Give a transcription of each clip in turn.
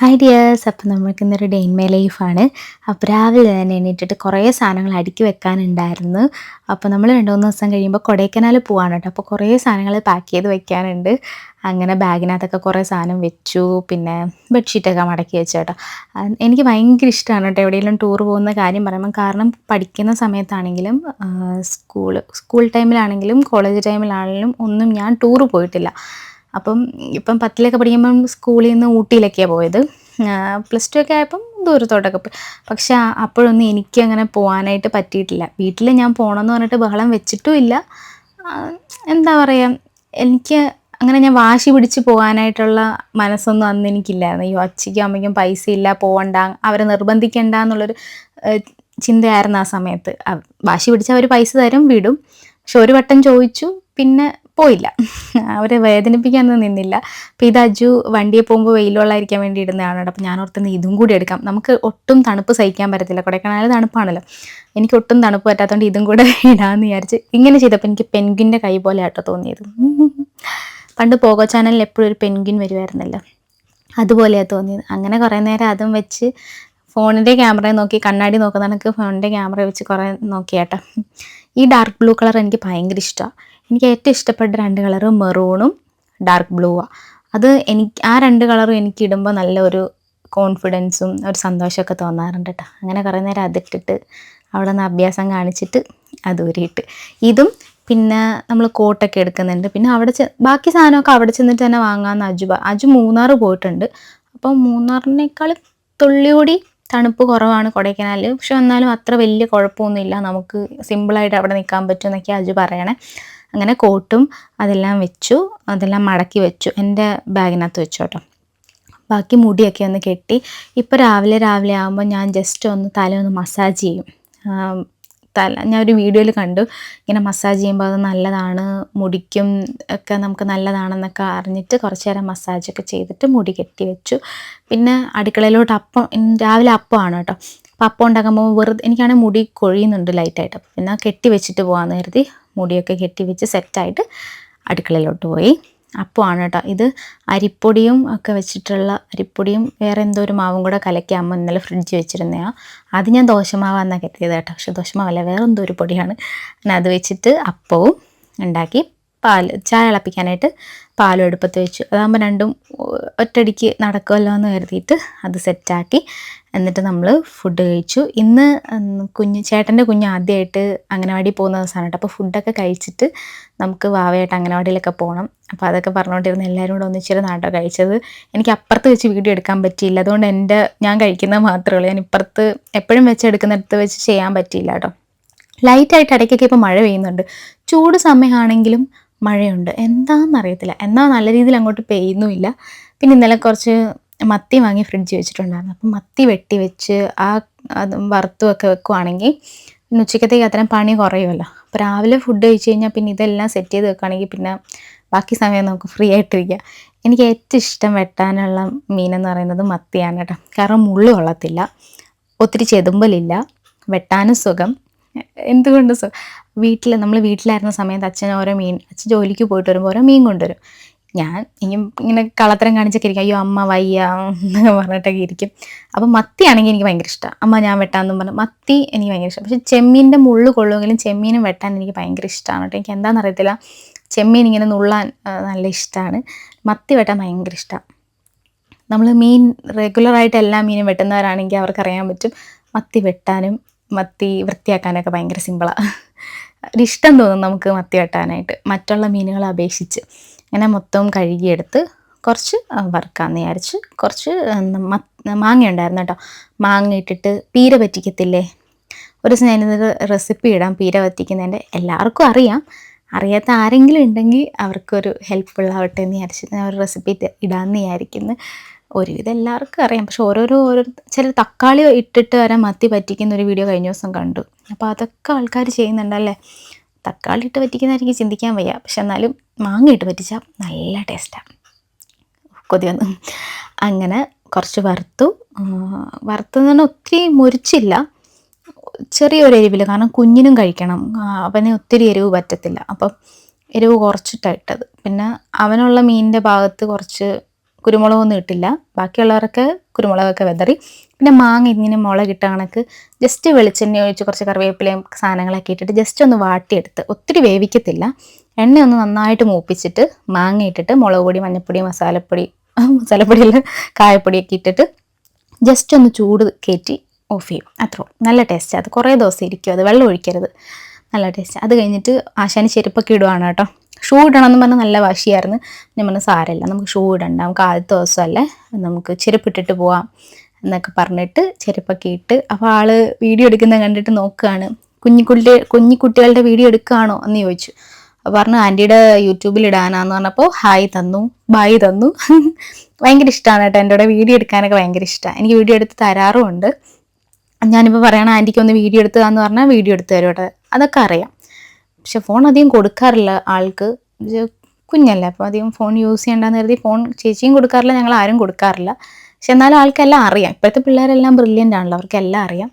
Hi dears അപ്പോൾ നമ്മൾക്ക് ഇന്നൊരു ഡേ ഇൻ ലൈഫാണ് അപ്പോൾ രാവിലെ തന്നെ എണീറ്റിട്ട് കുറേ സാധനങ്ങൾ അടുക്കി വെക്കാനുണ്ടായിരുന്നു. അപ്പോൾ നമ്മൾ രണ്ടു മൂന്ന് ദിവസം കഴിയുമ്പോൾ കൊടൈക്കനാൽ പോവാണ് കേട്ടോ. അപ്പോൾ കുറേ സാധനങ്ങൾ പാക്ക് ചെയ്ത് വെക്കാനുണ്ട്. അങ്ങനെ ബാഗിനകത്തൊക്കെ കുറേ സാധനം വെച്ചു. പിന്നെ ബെഡ്ഷീറ്റൊക്കെ മടക്കി വെച്ചു കേട്ടോ. എനിക്ക് ഭയങ്കര ഇഷ്ടമാണ് കേട്ടോ എവിടെയെങ്കിലും ടൂർ പോകുന്ന കാര്യം പറയുമ്പോൾ കാരണം പഠിക്കുന്ന സമയത്താണെങ്കിലും സ്കൂൾ സ്കൂൾ ടൈമിലാണെങ്കിലും കോളേജ് ടൈമിലാണെങ്കിലും ഒന്നും ഞാൻ ടൂർ പോയിട്ടില്ല. അപ്പം ഇപ്പം പത്തിലൊക്കെ പഠിക്കുമ്പം സ്കൂളിൽ നിന്ന് ഊട്ടിയിലൊക്കെയാണ് പോയത് പ്ലസ് ടു ഒക്കെ ആയപ്പം ദൂരത്തോട്ടൊക്കെ പോയി. പക്ഷെ അപ്പോഴൊന്നും എനിക്ക് അങ്ങനെ പോകാനായിട്ട് പറ്റിയിട്ടില്ല. വീട്ടിൽ ഞാൻ പോകണമെന്ന് പറഞ്ഞിട്ട് ബഹളം വെച്ചിട്ടും ഇല്ല. എന്താ പറയുക എനിക്ക് അങ്ങനെ ഞാൻ വാശി പിടിച്ച് പോകാനായിട്ടുള്ള മനസ്സൊന്നും അന്ന് എനിക്കില്ലായിരുന്നു. ഈ അച്ഛയ്ക്കും അമ്മയ്ക്കും പൈസ ഇല്ല പോകണ്ട അവരെ നിർബന്ധിക്കണ്ട എന്നുള്ളൊരു ചിന്തയായിരുന്നു ആ സമയത്ത്. വാശി പിടിച്ച് അവർ പൈസ തരും വിടും. പക്ഷെ ഒരു വട്ടം ചോദിച്ചു. പിന്നെ പോയില്ല. അവരെ വേദനിപ്പിക്കാനൊന്നും നിന്നില്ല. അപ്പം ഇത് അജു വണ്ടിയെ പോകുമ്പോൾ വെയിലുള്ളായിരിക്കാൻ വേണ്ടി ഇടുന്നതാണ് കേട്ടോ. അപ്പം ഞാൻ ഓർത്തുന്നത് ഇതും കൂടി എടുക്കാം. നമുക്ക് ഒട്ടും തണുപ്പ് സഹിക്കാൻ പറ്റത്തില്ല. കൊടൈക്കനാൽ തണുപ്പാണല്ലോ. എനിക്ക് ഒട്ടും തണുപ്പ് പറ്റാത്തതുകൊണ്ട് ഇതും കൂടെ ഇടാമെന്ന് വിചാരിച്ച് ഇങ്ങനെ ചെയ്തപ്പോൾ എനിക്ക് പെൻഗിന്റെ കൈ പോലെ ആട്ടോ തോന്നിയത്. പണ്ട് പോകോ ചാനലിൽ എപ്പോഴും ഒരു പെൻഗിൻ വരുമായിരുന്നല്ലോ അതുപോലെയാണ് തോന്നിയത്. അങ്ങനെ കുറേ നേരം അതും വെച്ച് ഫോണിന്റെ ക്യാമറ നോക്കി കണ്ണാടി നോക്കുന്ന കണക്ക് ഫോണിന്റെ ക്യാമറ വെച്ച് കുറേ നോക്കിയാട്ടോ. ഈ ഡാർക്ക് ബ്ലൂ കളർ എനിക്ക് ഭയങ്കര ഇഷ്ടമാണ് എനിക്ക് ഏറ്റവും ഇഷ്ടപ്പെട്ട രണ്ട് കളറ് മെറൂണും ഡാർക്ക് ബ്ലൂവാണ് അത് എനിക്ക് ആ രണ്ട് കളറും എനിക്ക് ഇടുമ്പോൾ നല്ലൊരു കോൺഫിഡൻസും ഒരു സന്തോഷമൊക്കെ തോന്നാറുണ്ട് കേട്ടോ അങ്ങനെ കുറേ നേരം അതിട്ടിട്ട് അവിടെ നിന്ന് അഭ്യാസം കാണിച്ചിട്ട് അത് ഇതും പിന്നെ നമ്മൾ കോട്ടൊക്കെ എടുക്കുന്നുണ്ട്. പിന്നെ അവിടെ ചെ ബാക്കി സാധനമൊക്കെ അവിടെ ചെന്നിട്ട് തന്നെ വാങ്ങാമെന്ന് അജു അജു മൂന്നാർ പോയിട്ടുണ്ട്. അപ്പോൾ മൂന്നാറിനേക്കാൾ തുള്ളിയോടി തണുപ്പ് കുറവാണ് കൊടൈക്കനാലിൽ പക്ഷെ വന്നാലും അത്ര വലിയ കുഴപ്പമൊന്നുമില്ല. നമുക്ക് സിമ്പിളായിട്ട് അവിടെ നിൽക്കാൻ പറ്റും എന്നൊക്കെ അജു പറയണേ. അങ്ങനെ കോട്ടും അതെല്ലാം വെച്ചു. അതെല്ലാം മടക്കി വെച്ചു. എന്റെ ബാഗിനകത്ത് വെച്ചു കേട്ടോ. ബാക്കി മുടിയൊക്കെ ഒന്ന് കെട്ടി. ഇപ്പോൾ രാവിലെ രാവിലെ ആകുമ്പോൾ ഞാൻ ജസ്റ്റ് ഒന്ന് തല ഒന്ന് മസാജ് ചെയ്യും തല ഞാൻ ഒരു വീഡിയോയിൽ കണ്ടു. ഇങ്ങനെ മസാജ് ചെയ്യുമ്പോൾ അത് നല്ലതാണ് മുടിക്കും ഒക്കെ നമുക്ക് നല്ലതാണെന്നൊക്കെ അറിഞ്ഞിട്ട് കുറച്ച് നേരം മസാജൊക്കെ ചെയ്തിട്ട് മുടി കെട്ടി വെച്ചു. പിന്നെ അടുക്കളയിലോട്ട് അപ്പം രാവിലെ അപ്പമാണ് കേട്ടോ. അപ്പം അപ്പം ഉണ്ടാക്കുമ്പോൾ വെറുതെ എനിക്കാണെങ്കിൽ മുടി കൊഴിയുന്നുണ്ട് ലൈറ്റായിട്ട് അപ്പം പിന്നെ കെട്ടി വെച്ചിട്ട് പോകാമെന്ന് കരുതി മുടിയൊക്കെ കെട്ടി വെച്ച് സെറ്റായിട്ട് അടുക്കളയിലോട്ട് പോയി. അപ്പമാണ് കേട്ടോ ഇത് അരിപ്പൊടിയും ഒക്കെ വെച്ചിട്ടുള്ള അരിപ്പൊടിയും വേറെ എന്തോ ഒരു മാവും കൂടെ കലക്കി അമ്മ ഇന്നലെ ഫ്രിഡ്ജ് വെച്ചിരുന്നതാണ് അത് ഞാൻ ദോശമാവാന്നാണ് കരുതിയത് കേട്ടോ. പക്ഷെ ദോശമാവല്ല വേറെ എന്തോ ഒരു പൊടിയാണ്. അങ്ങനെ അത് വെച്ചിട്ട് അപ്പവും ഉണ്ടാക്കി പാൽ ചായ ഇളപ്പിക്കാനായിട്ട് പാലും എടുപ്പത്ത് വെച്ചു. അതാകുമ്പോൾ രണ്ടും ഒറ്റടിക്ക് നടക്കുമല്ലോ എന്ന് കരുതിയിട്ട് അത് സെറ്റാക്കി. എന്നിട്ട് നമ്മൾ ഫുഡ് കഴിച്ചു. ഇന്ന് കുഞ്ഞ് ചേട്ടന്റെ കുഞ്ഞ് ആദ്യമായിട്ട് അംഗനവാടി പോകുന്ന ദിവസമാണ്. കേട്ടോ അപ്പോൾ ഫുഡൊക്കെ കഴിച്ചിട്ട് നമുക്ക് വാവയായിട്ട് അംഗനവാടിയിലൊക്കെ പോകണം അപ്പോൾ അതൊക്കെ പറഞ്ഞുകൊണ്ടിരുന്ന എല്ലാവരും കൂടെ ഒന്നിച്ചിരുന്ന് നാട്ടോ കഴിച്ചത്. എനിക്ക് അപ്പുറത്ത് വെച്ച് വീഡിയോ എടുക്കാൻ പറ്റിയില്ല. അതുകൊണ്ട് എന്റെ ഞാൻ കഴിക്കുന്നത് മാത്രമേ ഉള്ളൂ. ഞാൻ ഇപ്പുറത്ത് എപ്പോഴും വെച്ച് എടുക്കുന്നിടത്ത് വെച്ച് ചെയ്യാൻ പറ്റിയില്ല കേട്ടോ ലൈറ്റായിട്ട് ഇടയ്ക്കൊക്കെ ഇപ്പോൾ മഴ പെയ്യുന്നുണ്ട്. ചൂട് സമയമാണെങ്കിലും മഴയുണ്ട്. എന്താണെന്നറിയത്തില്ല എന്നാൽ നല്ല രീതിയിൽ അങ്ങോട്ട് പെയ്യുന്നുമില്ല. പിന്നെ ഇന്നലെ കുറച്ച് മത്തി വാങ്ങി ഫ്രിഡ്ജ് വെച്ചിട്ടുണ്ടായിരുന്നു. അപ്പം മത്തി വെട്ടി വെച്ച് ആ അത് വറുത്തുമൊക്കെ വെക്കുവാണെങ്കിൽ പിന്നെ ഉച്ചക്കത്തേക്ക് അത്രയും പണി കുറയുമല്ലോ. അപ്പോൾ രാവിലെ ഫുഡ് കഴിച്ച് കഴിഞ്ഞാൽ പിന്നെ ഇതെല്ലാം സെറ്റ് ചെയ്ത് വെക്കുകയാണെങ്കിൽ പിന്നെ ബാക്കി സമയം നമുക്ക് ഫ്രീ ആയിട്ടിരിക്കാം. എനിക്ക് ഏറ്റവും ഇഷ്ടം വെട്ടാനുള്ള മീനെന്ന് പറയുന്നത് മത്തിയാണ് കേട്ടോ. കാരണം മുള്ളു കൊള്ളത്തില്ല. ഒത്തിരി ചെതുമ്പലില്ല. വെട്ടാനും സുഖം. എന്തുകൊണ്ട് സോ വീട്ടിൽ നമ്മൾ വീട്ടിലായിരുന്ന സമയത്ത് അച്ഛൻ ഓരോ മീൻ അച്ഛൻ ജോലിക്ക് പോയിട്ട് വരുമ്പോൾ ഓരോ മീൻ കൊണ്ടുവരും. ഞാൻ ഇങ്ങനെ കളത്തരം കാണിച്ചൊക്കെ ഇരിക്കും. അയ്യോ അമ്മ വയ്യ എന്നൊക്കെ പറഞ്ഞിട്ടൊക്കെ ഇരിക്കും. അപ്പം മത്തിയാണെങ്കിൽ എനിക്ക് ഭയങ്കര ഇഷ്ടമാണ് അമ്മ ഞാൻ വെട്ടാമെന്നും പറഞ്ഞു മത്തി എനിക്ക് ഭയങ്കര ഇഷ്ടം. പക്ഷേ ചെമ്മീന്റെ മുള്ളു കൊള്ളുമെങ്കിലും ചെമ്മീനും വെട്ടാൻ എനിക്ക് ഭയങ്കര ഇഷ്ടമാണ് കേട്ടോ. എനിക്ക് എന്താണെന്ന് അറിയത്തില്ല. ചെമ്മീൻ ഇങ്ങനെ നുള്ളാൻ നല്ല ഇഷ്ടമാണ് മത്തി വെട്ടാൻ ഭയങ്കര ഇഷ്ടമാണ് നമ്മൾ മീൻ റെഗുലറായിട്ട് എല്ലാ മീനും വെട്ടുന്നവരാണെങ്കിൽ അവർക്കറിയാൻ പറ്റും. മത്തി വെട്ടാനും മത്തി വൃത്തിയാക്കാനൊക്കെ ഭയങ്കര സിമ്പിളാണ് ഒരിഷ്ടം തോന്നും നമുക്ക് മത്തി വെട്ടാനായിട്ട്. മറ്റുള്ള മീനുകളെ അപേക്ഷിച്ച്. അങ്ങനെ മൊത്തം കഴുകിയെടുത്ത് കുറച്ച് വറുക്കാന്ന് വിചാരിച്ച് കുറച്ച് മാങ്ങ ഉണ്ടായിരുന്നു കേട്ടോ. മാങ്ങ ഇട്ടിട്ട് പീര പറ്റിക്കത്തില്ലേ? ഒരു ദിവസം റെസിപ്പി ഇടാം പീര പറ്റിക്കുന്നതിന്റെ. എല്ലാവർക്കും അറിയാം. അറിയാത്ത ആരെങ്കിലും ഉണ്ടെങ്കിൽ അവർക്കൊരു ഹെൽപ്ഫുൾ ആവട്ടെ എന്ന് വിചാരിച്ചിട്ട് ഞാൻ ഒരു റെസിപ്പി ഇടാമെന്ന് വിചാരിക്കുന്നു. ഒരുവിധം എല്ലാവർക്കും അറിയാം. പക്ഷെ ഓരോരോ ഓരോ ചില തക്കാളി ഇട്ടിട്ട് വരെ മത്തി പറ്റിക്കുന്ന ഒരു വീഡിയോ കഴിഞ്ഞ ദിവസം കണ്ടു. അപ്പോൾ അതൊക്കെ ആൾക്കാർ ചെയ്യുന്നുണ്ടല്ലേ? തക്കാളി ഇട്ട് പറ്റിക്കുന്നതായിരിക്കും ചിന്തിക്കാൻ വയ്യ. പക്ഷെ എന്നാലും മാങ്ങ ഇട്ട് പറ്റിച്ചാൽ നല്ല ടേസ്റ്റാണ് കൊതി വന്നു. അങ്ങനെ കുറച്ച് വറുത്തു. വറുത്തെന്ന് പറഞ്ഞാൽ ഒത്തിരി മുരിച്ചില്ല. ചെറിയൊരു എരിവിൽ കാരണം കുഞ്ഞിനും കഴിക്കണം. അവന് ഒത്തിരി എരിവ് പറ്റത്തില്ല. അപ്പം എരിവ് കുറച്ചിട്ടാണ് ഇട്ടത്. പിന്നെ അവനുള്ള മീനിന്റെ ഭാഗത്ത് കുറച്ച് കുരുമുളകൊന്നും ഇട്ടില്ല. ബാക്കിയുള്ളവരൊക്കെ കുരുമുളകൊക്കെ വെതറി. പിന്നെ മാങ്ങ ഇങ്ങനെ മുളകിട്ട കണക്ക് ജസ്റ്റ് വെളിച്ചെണ്ണ ഒഴിച്ച് കുറച്ച് കറിവേപ്പിലയും സാധനങ്ങളൊക്കെ ഇട്ടിട്ട് ജസ്റ്റ് ഒന്ന് വാട്ടിയെടുത്ത് ഒത്തിരി വേവിക്കത്തില്ല. എണ്ണ ഒന്ന് നന്നായിട്ട് മൂപ്പിച്ചിട്ട് മാങ്ങ ഇട്ടിട്ട് മുളക് പൊടി മഞ്ഞൾപ്പൊടി മസാലപ്പൊടി മസാലപ്പൊടിയിൽ കായപ്പൊടിയൊക്കെ ഇട്ടിട്ട് ജസ്റ്റ് ഒന്ന് ചൂട് കയറ്റി ഓഫ് ചെയ്യും. അത്രേ നല്ല ടേസ്റ്റ് അത് കുറേ ദിവസം ഇരിക്കും. അത് വെള്ളം ഒഴിക്കരുത്. നല്ല ടേസ്റ്റ് അത് കഴിഞ്ഞിട്ട് ആശാനി ചെരുപ്പൊക്കെ ഇടുവാണ് കേട്ടോ. ഷൂ ഇടണം എന്ന് പറഞ്ഞാൽ നല്ല വാശിയായിരുന്നു. ഞാൻ പറഞ്ഞു സാരമില്ല നമുക്ക് ഷൂ ഇടണ്ട. നമുക്ക് ആദ്യത്തെ ദിവസമല്ലേ. നമുക്ക് ചെരുപ്പിട്ടിട്ട് പോവാം എന്നൊക്കെ പറഞ്ഞിട്ട് ചെരുപ്പൊക്കെ ഇട്ട് അപ്പോൾ ആൾ വീഡിയോ എടുക്കുന്നത് കണ്ടിട്ട് നോക്കുകയാണ്. കുഞ്ഞിക്കുട്ടി കുഞ്ഞിക്കുട്ടികളുടെ വീഡിയോ എടുക്കുകയാണോ എന്ന് ചോദിച്ചു. പറഞ്ഞു ആന്റിയുടെ യൂട്യൂബിൽ ഇടാനാന്ന് പറഞ്ഞപ്പോൾ ഹായ് തന്നു ബായ് തന്നു. ഭയങ്കര ഇഷ്ടമാണ് കേട്ടോ എന്റെ കൂടെ വീഡിയോ എടുക്കാനൊക്കെ ഭയങ്കര ഇഷ്ടമാണ് എനിക്ക് വീഡിയോ എടുത്ത് തരാറുമുണ്ട് ഞാനിപ്പോൾ പറയണം ആന്റിക്ക് ഒന്ന് വീഡിയോ എടുത്തതാന്ന് തന്നു പറഞ്ഞാൽ വീഡിയോ എടുത്ത് തരും കേട്ടോ. അതൊക്കെ അറിയാം. പക്ഷെ ഫോൺ അധികം കൊടുക്കാറില്ല ആൾക്ക്. കുഞ്ഞല്ലേ അപ്പോൾ അധികം ഫോൺ യൂസ് ചെയ്യണ്ടെന്ന് കരുതി ഫോൺ ചേച്ചിയും കൊടുക്കാറില്ല ഞങ്ങൾ ആരും കൊടുക്കാറില്ല. പക്ഷെ എന്നാലും ആൾക്കെല്ലാം അറിയാം. ഇപ്പോഴത്തെ പിള്ളേരെല്ലാം ബ്രില്യന്റ് ആണല്ലോ അവർക്കെല്ലാം അറിയാം.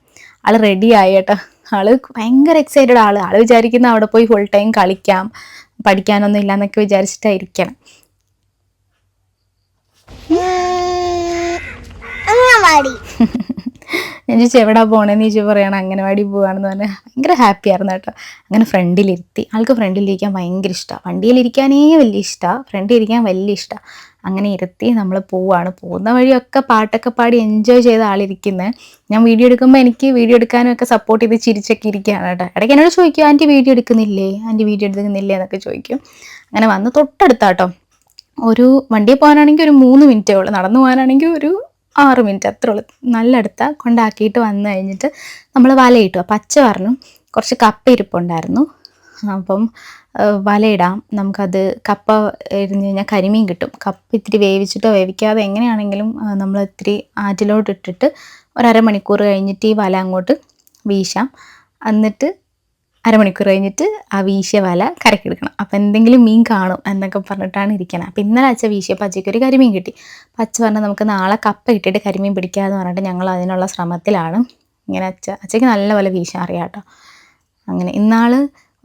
ആൾ റെഡി ആയി കേട്ടോ. ആൾ ഭയങ്കര എക്സൈറ്റഡ് ആൾ. ആൾ വിചാരിക്കുന്ന അവിടെ പോയി ഫുൾ ടൈം കളിക്കാം പഠിക്കാനൊന്നും ഇല്ല എന്നൊക്കെ വിചാരിച്ചിട്ടായിരിക്കണം ഞാൻ ചോദിച്ചു എവിടാ പോണേന്ന് ചോദിച്ചു പറയണം അംഗനവാടി പോവാണെന്ന് പറഞ്ഞാൽ ഭയങ്കര ഹാപ്പി ആയിരുന്നു കേട്ടോ. അങ്ങനെ ഫ്രണ്ടിലിരുത്തി ആൾക്ക് ഫ്രണ്ടിലിരിക്കാൻ ഭയങ്കര ഇഷ്ടമാണ് വണ്ടിയിലിരിക്കാനേ വലിയ ഇഷ്ടമാണ് ഫ്രണ്ടിലിരിക്കാൻ വലിയ ഇഷ്ടമാണ് അങ്ങനെ ഇരുത്തി നമ്മൾ പോവാണ്. പോകുന്ന വഴിയൊക്കെ പാട്ടൊക്കെ പാടി എൻജോയ് ചെയ്ത ആളിരിക്കുന്നത് ഞാൻ വീഡിയോ എടുക്കുമ്പോൾ എനിക്ക് വീഡിയോ എടുക്കാനും ഒക്കെ സപ്പോർട്ട് ചെയ്ത് ചിരിച്ചൊക്കെ ഇരിക്കുകയാണ് കേട്ടോ. ഇടയ്ക്ക് എന്നോട് ചോദിക്കും ആന്റി വീഡിയോ എടുക്കുന്നില്ലേ? ആന്റി വീഡിയോ എടുക്കുന്നില്ലേ? എന്നൊക്കെ ചോദിക്കും. അങ്ങനെ വന്ന് തൊട്ടടുത്താട്ടോ ഒരു വണ്ടിയിൽ പോകാനാണെങ്കിൽ ഒരു മൂന്ന് മിനിറ്റേ ഉള്ളൂ. നടന്നു പോകാനാണെങ്കിൽ ഒരു ആറ് മിനിറ്റ് അത്രേ ഉള്ളൂ. നല്ല അടുത്ത കൊണ്ടാക്കിയിട്ട് വന്നു കഴിഞ്ഞിട്ട് നമ്മൾ വലയിട്ടു. അപ്പം അച്ഛ പറഞ്ഞു കുറച്ച് കപ്പ ഇരിപ്പുണ്ടായിരുന്നു അപ്പം വലയിടാം. നമുക്കത് കപ്പ എരിഞ്ഞ് കഴിഞ്ഞാൽ കരിമീൻ കിട്ടും. കപ്പ ഇത്തിരി വേവിച്ചിട്ടോ വേവിക്കാതെ എങ്ങനെയാണെങ്കിലും നമ്മൾ ഇത്തിരി ആറ്റിലോട്ട് ഇട്ടിട്ട് ഒരമണിക്കൂർ കഴിഞ്ഞിട്ട് ഈ വല അങ്ങോട്ട് വീശാം. എന്നിട്ട് അരമണിക്കൂർ കഴിഞ്ഞിട്ട് ആ വീശിയ വല കരക്കെടുക്കണം. അപ്പം എന്തെങ്കിലും മീൻ കാണും എന്നൊക്കെ പറഞ്ഞിട്ടാണ് ഇരിക്കുന്നത് അപ്പം ഇന്നലെ അച്ഛ വീശിയപ്പോൾ അച്ഛയ്ക്ക് ഒരു കരിമീൻ കിട്ടി. അപ്പം അച്ഛ പറഞ്ഞാൽ നമുക്ക് നാളെ കപ്പ ഇട്ടിട്ട് കരിമീൻ പിടിക്കാമെന്ന് പറഞ്ഞിട്ട് ഞങ്ങൾ അതിനുള്ള ശ്രമത്തിലാണ്. ഇങ്ങനെ അച്ഛ അച്ഛയ്ക്ക് നല്ല പോലെ വീശാൻ അറിയാം കേട്ടോ. അങ്ങനെ ഇന്നാൾ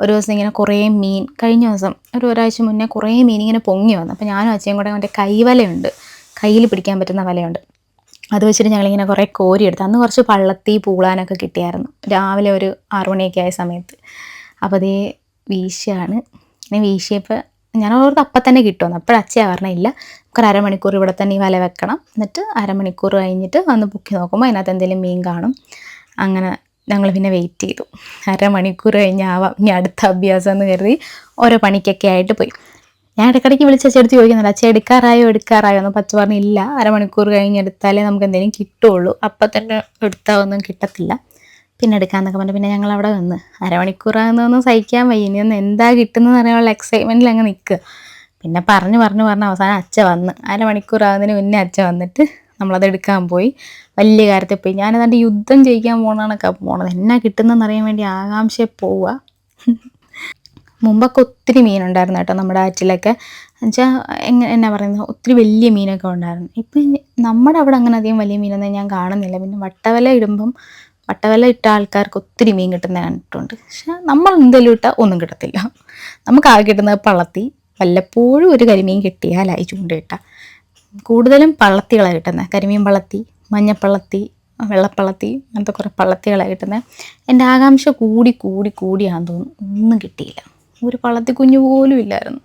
ഒരു ദിവസം ഇങ്ങനെ കുറേ മീൻ കഴിഞ്ഞ ദിവസം ഒരു ഒരാഴ്ച മുന്നേ കുറേ മീൻ ഇങ്ങനെ പൊങ്ങി വന്നു. അപ്പോൾ ഞാനും അച്ഛയും കൂടെ മറ്റേ കൈവലയുണ്ട്. കയ്യിൽ പിടിക്കാൻ പറ്റുന്ന വലയുണ്ട്. അത് വെച്ചിട്ട് ഞങ്ങളിങ്ങനെ കുറേ കോരി എടുത്തു അന്ന് കുറച്ച് പള്ളത്തി പൂളാനൊക്കെ കിട്ടിയായിരുന്നു. രാവിലെ ഒരു ആറുമണിയൊക്കെ ആയ സമയത്ത്. അപ്പോൾ അതേ വീശിയാണ്. ഇനി വീശിയപ്പോൾ ഞാൻ ഓർത്ത് അപ്പം തന്നെ കിട്ടുമെന്ന് അപ്പോൾ അച്ഛയാ പറഞ്ഞില്ല നമുക്ക് അരമണിക്കൂർ ഇവിടെ തന്നെ ഈ വല വെക്കണം. എന്നിട്ട് അരമണിക്കൂർ കഴിഞ്ഞിട്ട് വന്ന് പൊക്കി നോക്കുമ്പോൾ അതിനകത്ത് എന്തെങ്കിലും മീൻ കാണും. അങ്ങനെ ഞങ്ങൾ പിന്നെ വെയിറ്റ് ചെയ്തു. അരമണിക്കൂർ കഴിഞ്ഞാവാം ഇനി അടുത്ത അഭ്യാസം എന്ന് കരുതി ഓരോ പണിക്കൊക്കെ ആയിട്ട് പോയി. ഞാൻ ഇടയ്ക്കിടയ്ക്ക് വിളിച്ച അച്ഛടുത്ത് ചോദിക്കുന്നുണ്ട് അച്ഛൻ എടുക്കാറായോ? എടുക്കാറായോ? എന്ന് പച്ച പറഞ്ഞില്ല. അരമണിക്കൂർ കഴിഞ്ഞ് എടുത്താലേ നമുക്ക് എന്തെങ്കിലും കിട്ടുള്ളൂ. അപ്പം തന്നെ എടുത്താൽ ഒന്നും കിട്ടത്തില്ല. പിന്നെ എടുക്കാമെന്നൊക്കെ പറഞ്ഞു. പിന്നെ ഞങ്ങൾ അവിടെ വന്ന് അരമണിക്കൂറാകുന്നൊന്നും സഹിക്കാൻ വയ്യ. ഇനി ഒന്ന് എന്താ കിട്ടുന്നതെന്ന് അറിയാനുള്ള എക്സൈറ്റ്മെന്റിൽ അങ്ങ് നിൽക്കുക പിന്നെ പറഞ്ഞു പറഞ്ഞു പറഞ്ഞ് അവസാനം അച്ഛ വന്ന്. അരമണിക്കൂറാകുന്നതിന് മുന്നേ അച്ഛ വന്നിട്ട് നമ്മളത് എടുക്കാൻ പോയി. വലിയ കാര്യത്തിൽ പോയി. ഞാനതാണ്ട് യുദ്ധം ചെയ്യിക്കാൻ പോകണമെന്നൊക്കെ പോണത്. എന്നാ കിട്ടുന്നതെന്ന് അറിയാൻ വേണ്ടി ആകാംക്ഷ പോവുക മുമ്പൊക്കെ ഒത്തിരി മീനുണ്ടായിരുന്നു കേട്ടോ നമ്മുടെ ആറ്റിലൊക്കെ. എന്നുവെച്ചാൽ എങ്ങനെ എന്നാ പറയുന്നത് ഒത്തിരി വലിയ മീനൊക്കെ ഉണ്ടായിരുന്നു. ഇപ്പം നമ്മുടെ അവിടെ അങ്ങനെ അധികം വലിയ മീനൊന്നും ഞാൻ കാണുന്നില്ല. പിന്നെ വട്ടവല ഇടുമ്പം വട്ടവല ഇട്ട ആൾക്കാർക്ക് ഒത്തിരി മീൻ കിട്ടുന്ന കണ്ടിട്ടുണ്ട്. പക്ഷെ നമ്മൾ എന്തെങ്കിലും ഇട്ടാൽ ഒന്നും കിട്ടത്തില്ല. നമുക്ക് ആകെ കിട്ടുന്നത് പള്ളത്തി. വല്ലപ്പോഴും ഒരു കരിമീൻ കിട്ടിയാലായി ചൂണ്ടയിട്ട കൂടുതലും പള്ളത്തികളാണ് കിട്ടുന്നത്. കരിമീൻ പള്ളത്തി മഞ്ഞപ്പള്ളത്തി വെള്ളപ്പള്ളത്തി അങ്ങനത്തെ കുറേ പള്ളത്തികളാണ് കിട്ടുന്നത്. എന്റെ ആകാംക്ഷ കൂടി കൂടി കൂടിയാന്ന് തോന്നുന്നു. ഒന്നും കിട്ടിയില്ല. ഒരു പള്ളത്തി കുഞ്ഞു പോലും ഇല്ലായിരുന്നു.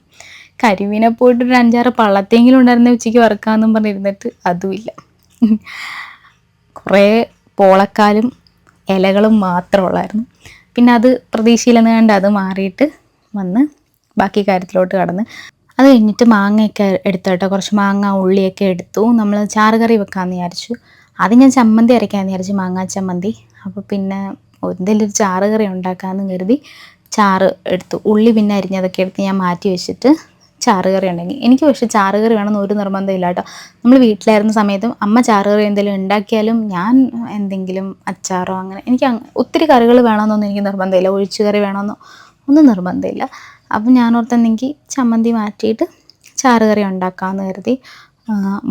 കരിമീനെ പോയിട്ട് ഒരു അഞ്ചാറ് പള്ളത്തെങ്കിലും ഉണ്ടായിരുന്ന ഉച്ചയ്ക്ക് വറുക്കാമെന്നും പറഞ്ഞിരുന്നിട്ട് അതുമില്ല കുറേ പോളക്കാലും ഇലകളും മാത്രമുള്ളായിരുന്നു പിന്നെ അത് പ്രതീക്ഷയിലെന്ന് കണ്ട് അത് മാറിയിട്ട് വന്ന് ബാക്കി കാര്യത്തിലോട്ട് കടന്ന്. അത് കഴിഞ്ഞിട്ട് മാങ്ങയൊക്കെ എടുത്തു കേട്ടോ. കുറച്ച് മാങ്ങ ഉള്ളിയൊക്കെ എടുത്തു. നമ്മൾ ചാറുകറി വെക്കാമെന്ന് വിചാരിച്ചു. അത് ഞാൻ ചമ്മന്തി അരയ്ക്കാമെന്ന് വിചാരിച്ചു മാങ്ങാ ചമ്മന്തി. അപ്പോൾ പിന്നെ എന്തെങ്കിലും ഒരു ചാറുകറി ഉണ്ടാക്കാമെന്ന് കരുതി ചാറ് എടുത്തു. ഉള്ളി പിന്നെ അരിഞ്ഞതൊക്കെ എടുത്ത് ഞാൻ മാറ്റി വെച്ചിട്ട് ചാറുകറി ഉണ്ടെങ്കിൽ എനിക്ക് പക്ഷേ ചാറുകറി വേണമെന്ന് ഒരു നിർബന്ധമില്ല കേട്ടോ. നമ്മൾ വീട്ടിലായിരുന്ന സമയത്തും അമ്മ ചാറുകറി എന്തെങ്കിലും ഉണ്ടാക്കിയാലും ഞാൻ എന്തെങ്കിലും അച്ചാറോ അങ്ങനെ എനിക്ക് ഒത്തിരി കറികൾ വേണമെന്നൊന്നും എനിക്ക് നിർബന്ധമില്ല ഒഴിച്ചു കറി വേണമെന്നോ ഒന്നും നിർബന്ധമില്ല അപ്പം ഞാൻ ഓർത്തെന്നെങ്കിൽ ചമ്മന്തി മാറ്റിയിട്ട് ചാറുകറി ഉണ്ടാക്കാമെന്ന് കരുതി.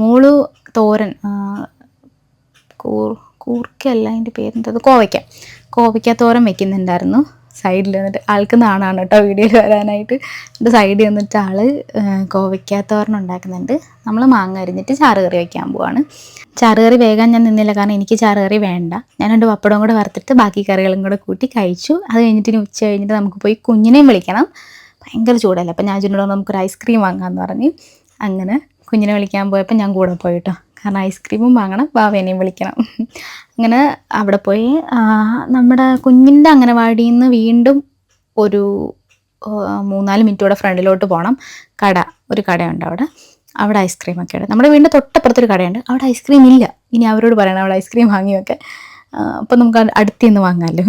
മോൾ തോരൻ കൂർ കൂർക്കല്ല അതിന്റെ പേരെന്തത് കോവയ്ക്ക. കോവയ്ക്ക തോരൻ വെക്കുന്നുണ്ടായിരുന്നു. സൈഡിൽ വന്നിട്ട് ആൾക്ക് നാണാണ് കേട്ടോ വീഡിയോയിൽ വരാനായിട്ട്. എന്റെ സൈഡിൽ വന്നിട്ട് ആൾ കോവയ്ക്കാത്തോരണം ഉണ്ടാക്കുന്നുണ്ട്. നമ്മൾ മാങ്ങ അരിഞ്ഞിട്ട് ചാറ് കറി വയ്ക്കാൻ പോവാണ്. ചാറ് കറി വേഗം ഞാൻ നിന്നില്ല കാരണം എനിക്ക് ചാറ് കറി വേണ്ട. ഞാൻ രണ്ട് പപ്പടവും കൂടെ വറുത്തിട്ട് ബാക്കി കറികളും കൂടെ കൂട്ടി കഴിച്ചു. അത് കഴിഞ്ഞിട്ട് ഇനി ഉച്ച കഴിഞ്ഞിട്ട് നമുക്ക് പോയി കുഞ്ഞിനെയും വിളിക്കണം. ഭയങ്കര ചൂടല്ലേ? അപ്പം ഞാൻ ചുറ്റിനോട് നമുക്കൊരു ഐസ്ക്രീം വാങ്ങാമെന്ന് പറഞ്ഞ് അങ്ങനെ കുഞ്ഞിനെ വിളിക്കാൻ പോയപ്പോൾ ഞാൻ കൂടെ പോയിട്ടോ കാരണം ഐസ്ക്രീമും വാങ്ങണം ബാവേനെയും വിളിക്കണം. അങ്ങനെ അവിടെ പോയി നമ്മുടെ കുഞ്ഞിന്റെ അംഗനവാടിയിൽ നിന്ന് വീണ്ടും ഒരു മൂന്നാൽ മിനിറ്റ് കൂടെ ഫ്രണ്ടിലോട്ട് പോകണം കട ഒരു കടയുണ്ട് അവിടെ. അവിടെ ഐസ്ക്രീം ഒക്കെ ഉണ്ട്. നമ്മുടെ വീടിന്റെ തൊട്ടപ്പുറത്തൊരു കടയുണ്ട്. അവിടെ ഐസ്ക്രീം ഇല്ല. ഇനി അവരോട് പറയണം അവിടെ ഐസ്ക്രീം വാങ്ങിയൊക്കെ. അപ്പം നമുക്ക് അടുത്ത് നിന്ന് വാങ്ങാമല്ലോ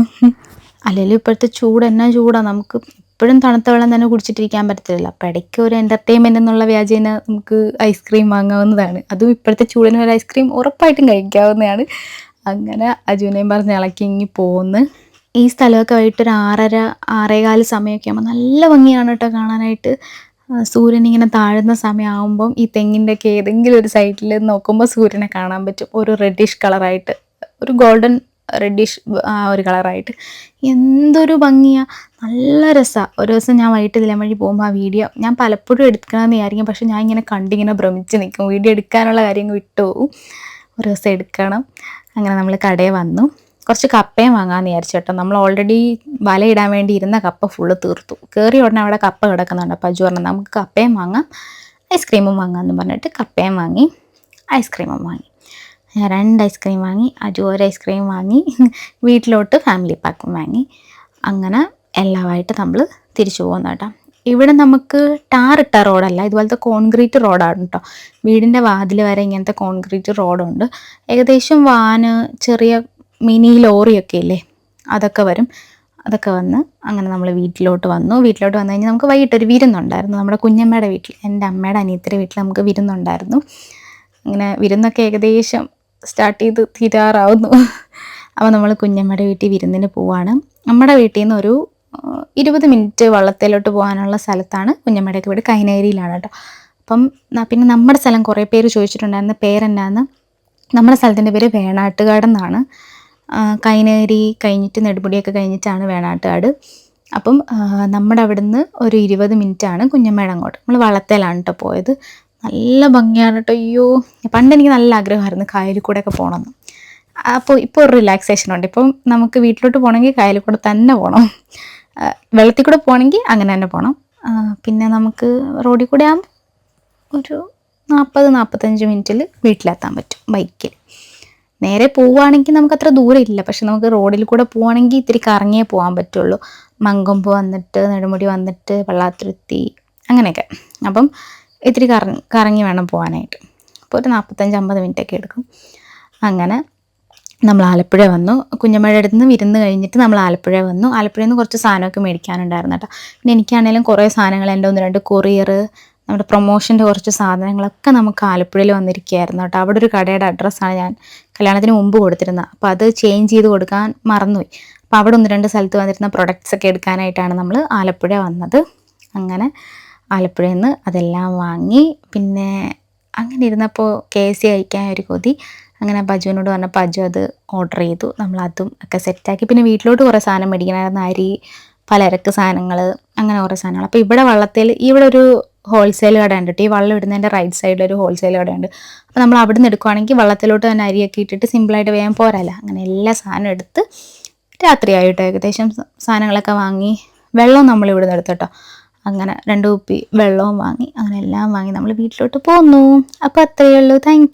അല്ലെങ്കിൽ ഇപ്പോഴത്തെ ചൂട് എന്നാ ചൂടാണ് നമുക്ക് എപ്പോഴും തണുത്ത വെള്ളം തന്നെ കുടിച്ചിട്ടിരിക്കാൻ പറ്റത്തില്ല അപ്പം ഇടയ്ക്ക് ഒരു എന്റർടൈൻമെന്റ് എന്നുള്ള വ്യാജേന നമുക്ക് ഐസ്ക്രീം വാങ്ങാവുന്നതാണ്. അതും ഇപ്പോഴത്തെ ചൂടിന് ഒരു ഐസ്ക്രീം ഉറപ്പായിട്ടും കഴിക്കാവുന്നതാണ്. അങ്ങനെ അജുവിനെയും പറഞ്ഞ് ഇളക്കി ഇങ്ങി പോന്ന്. ഈ സ്ഥലമൊക്കെ വൈകിട്ട് ഒരു ആറര ആറേകാൽ സമയമൊക്കെ ആകുമ്പോൾ നല്ല ഭംഗിയാണ് കേട്ടോ കാണാനായിട്ട്. സൂര്യൻ ഇങ്ങനെ താഴുന്ന സമയമാകുമ്പം ഈ തെങ്ങിന്റെ ഒക്കെ ഏതെങ്കിലും ഒരു സൈഡിൽ നോക്കുമ്പോൾ സൂര്യനെ കാണാൻ പറ്റും. ഒരു റെഡിഷ് കളറായിട്ട് ഒരു ഗോൾഡൻ റെഡിഷ് ഒരു കളറായിട്ട് എന്തൊരു ഭംഗിയാണ് നല്ല രസമാണ് ഒരു ദിവസം ഞാൻ വൈകിട്ട് ഇതിലെ വഴി പോകുമ്പോൾ ആ വീഡിയോ ഞാൻ പലപ്പോഴും എടുക്കണമെന്ന് വിചാരിക്കും. പക്ഷെ ഞാൻ ഇങ്ങനെ കണ്ടിങ്ങനെ ഭ്രമിച്ച് നിൽക്കും വീഡിയോ എടുക്കാനുള്ള കാര്യങ്ങൾ വിട്ടുപോകും ഒരു ദിവസം എടുക്കണം. അങ്ങനെ നമ്മൾ കടയിൽ വന്നു. കുറച്ച് കപ്പയും വാങ്ങാമെന്ന് വിചാരിച്ചു കേട്ടോ. നമ്മൾ ഓൾറെഡി വലയിടാൻ വേണ്ടി ഇരുന്ന കപ്പ ഫുള്ള് തീർത്തു. കയറിയ ഉടനെ അവിടെ കപ്പ കിടക്കുന്നുണ്ട്. അപ്പോൾ അജു പറഞ്ഞു നമുക്ക് കപ്പയും വാങ്ങാം. ഐസ്ക്രീമും വാങ്ങാമെന്ന് പറഞ്ഞിട്ട് കപ്പയും വാങ്ങി. ഐസ്ക്രീമും വാങ്ങി. ഞാൻ രണ്ട് ഐസ്ക്രീം വാങ്ങി അജു ഒരു ഐസ്ക്രീം വാങ്ങി വീട്ടിലോട്ട് ഫാമിലി പാക്കും വാങ്ങി. അങ്ങനെ എല്ലാമായിട്ട് നമ്മൾ തിരിച്ചു പോകുന്നു കേട്ടോ. ഇവിടെ നമുക്ക് ടാറിട്ട റോഡല്ല ഇതുപോലത്തെ കോൺക്രീറ്റ് റോഡാണ് കേട്ടോ. വീടിന്റെ വാതിൽ വരെ ഇങ്ങനത്തെ കോൺക്രീറ്റ് റോഡുണ്ട് ഏകദേശം വാന് ചെറിയ മിനി ലോറിയൊക്കെ ഇല്ലേ അതൊക്കെ വരും. അതൊക്കെ വന്ന് അങ്ങനെ നമ്മൾ വീട്ടിലോട്ട് വന്നു. വീട്ടിലോട്ട് വന്നു കഴിഞ്ഞാൽ നമുക്ക് വൈകിട്ടൊരു വിരുന്നുണ്ടായിരുന്നു. നമ്മുടെ കുഞ്ഞമ്മയുടെ വീട്ടിൽ എന്റെ അമ്മയുടെ അനിയത്തിയുടെ വീട്ടിൽ നമുക്ക് വിരുന്നുണ്ടായിരുന്നു. അങ്ങനെ വിരുന്നൊക്കെ ഏകദേശം സ്റ്റാർട്ട് ചെയ്ത് തീരാറാവുന്നു. അപ്പോൾ നമ്മൾ കുഞ്ഞമ്മയുടെ വീട്ടിൽ വിരുന്നിന് പോവാണ്. നമ്മുടെ വീട്ടിൽ നിന്ന് ഒരു ഇരുപത് മിനിറ്റ് വള്ളത്തേലോട്ട് പോകാനുള്ള സ്ഥലത്താണ് കുഞ്ഞമ്മയുടെയൊക്കെ വീട്. കൈനേരിയിലാണ് കേട്ടോ. അപ്പം പിന്നെ നമ്മുടെ സ്ഥലം കുറേ പേര് ചോദിച്ചിട്ടുണ്ടായിരുന്ന പേരെന്നാന്ന്. നമ്മുടെ സ്ഥലത്തിന്റെ പേര് വേണാട്ടുകാട് എന്നാണ്. കൈനേരി കഴിഞ്ഞിട്ട് നെടുമുടിയൊക്കെ കഴിഞ്ഞിട്ടാണ് വേണാട്ടുകാട്. അപ്പം നമ്മുടെ അവിടുന്ന് ഒരു ഇരുപത് മിനിറ്റാണ് കുഞ്ഞമ്മയുടെ അങ്ങോട്ട്. നമ്മൾ വള്ളത്തേലാണ് കേട്ടോ പോയത്. നല്ല ഭംഗിയാണ് കേട്ടോ അയ്യോ പണ്ട് എനിക്ക് നല്ല ആഗ്രഹമായിരുന്നു കായലിൽ കൂടെയൊക്കെ പോകണമെന്ന് അപ്പോൾ ഇപ്പോൾ ഒരു റിലാക്സേഷൻ ഉണ്ട്. ഇപ്പം നമുക്ക് വീട്ടിലോട്ട് പോകണമെങ്കിൽ കായലിൽ കൂടെ തന്നെ പോകണം വെള്ളത്തിൽ കൂടെ പോകണമെങ്കിൽ അങ്ങനെ തന്നെ പോകണം പിന്നെ നമുക്ക് റോഡിൽ കൂടെ ആകുമ്പോൾ ഒരു നാൽപ്പത് നാൽപ്പത്തഞ്ച് മിനിറ്റിൽ വീട്ടിലെത്താൻ പറ്റും ബൈക്കിൽ. നേരെ പോവുകയാണെങ്കിൽ നമുക്ക് അത്ര ദൂരം ഇല്ല. പക്ഷെ നമുക്ക് റോഡിൽ കൂടെ പോവുകയാണെങ്കിൽ ഇത്തിരി കറങ്ങിയേ പോകാൻ പറ്റുള്ളൂ. മങ്കൊമ്പ് വന്നിട്ട് നെടുമുടി വന്നിട്ട് വെള്ളാത്തുരുത്തി അങ്ങനെയൊക്കെ. അപ്പം ഇത്തിരി കറങ്ങി കറങ്ങി വേണം പോകാനായിട്ട് അപ്പോൾ ഒരു നാൽപ്പത്തഞ്ച് അമ്പത് മിനിറ്റ് ഒക്കെ എടുക്കും. അങ്ങനെ നമ്മൾ ആലപ്പുഴ വന്നു. കുഞ്ഞമ്മയുടെ അടുത്ത് നിന്ന് വിരുന്ന് കഴിഞ്ഞിട്ട് നമ്മൾ ആലപ്പുഴ വന്നു. ആലപ്പുഴയിൽ നിന്ന് കുറച്ച് സാധനമൊക്കെ മേടിക്കാനുണ്ടായിരുന്നു കേട്ടോ. പിന്നെ എനിക്കാണെങ്കിലും കുറേ സാധനങ്ങൾ എന്റെ ഒന്ന് രണ്ട് കൊറിയർ നമ്മുടെ പ്രൊമോഷന്റെ കുറച്ച് സാധനങ്ങളൊക്കെ നമുക്ക് ആലപ്പുഴയിൽ വന്നിരിക്കുകയായിരുന്നു കേട്ടോ. അവിടെ ഒരു കടയുടെ അഡ്രസ്സാണ് ഞാൻ കല്യാണത്തിന് മുമ്പ് കൊടുത്തിരുന്നത്. അപ്പോൾ അത് ചേഞ്ച് ചെയ്ത് കൊടുക്കാൻ മറന്നുപോയി. അപ്പോൾ അവിടെ ഒന്ന് രണ്ട് സ്ഥലത്ത് വന്നിരുന്ന പ്രൊഡക്ട്സ് ഒക്കെ എടുക്കാനായിട്ടാണ് നമ്മൾ ആലപ്പുഴ വന്നത്. അങ്ങനെ ആലപ്പുഴയിൽ നിന്ന് അതെല്ലാം വാങ്ങി. പിന്നെ അങ്ങനെ ഇരുന്നപ്പോൾ കെ എസ് സി കഴിക്കാൻ ഒരു കൊതി. അങ്ങനെ ബജുവിനോട് പറഞ്ഞപ്പോൾ അജു അത് ഓർഡർ ചെയ്തു. നമ്മൾ അതും ഒക്കെ സെറ്റാക്കി പിന്നെ വീട്ടിലോട്ട് കുറേ സാധനം മേടിക്കണമായിരുന്നു. അരി പലചരക്ക് സാധനങ്ങൾ അങ്ങനെ കുറേ സാധനങ്ങൾ. അപ്പോൾ ഇവിടെ വള്ളത്തിൽ ഇവിടെ ഒരു ഹോൾസെയിൽ കട ഉണ്ട് കേട്ടോ ഈ വള്ളം ഇടുന്നതിന്റെ റൈറ്റ് സൈഡിൽ ഒരു ഹോൾസെയിൽ കടയുണ്ട്. അപ്പോൾ നമ്മൾ അവിടെ നിന്ന് എടുക്കുവാണെങ്കിൽ വള്ളത്തിലോട്ട് തന്നെ അരിയൊക്കെ ഇട്ടിട്ട് സിമ്പിളായിട്ട് വേഗം പോരല്ല അങ്ങനെ എല്ലാ സാധനവും എടുത്ത് രാത്രിയായിട്ട് ഏകദേശം സാധനങ്ങളൊക്കെ വാങ്ങി. വെള്ളം നമ്മൾ ഇവിടെ നിന്ന് എടുത്തു കേട്ടോ അങ്ങനെ രണ്ട് കുപ്പി വെള്ളവും വാങ്ങി അങ്ങനെ എല്ലാം വാങ്ങി നമ്മൾ വീട്ടിലോട്ട് പോന്നു. അപ്പോൾ അത്രയേ ഉള്ളൂ. താങ്ക്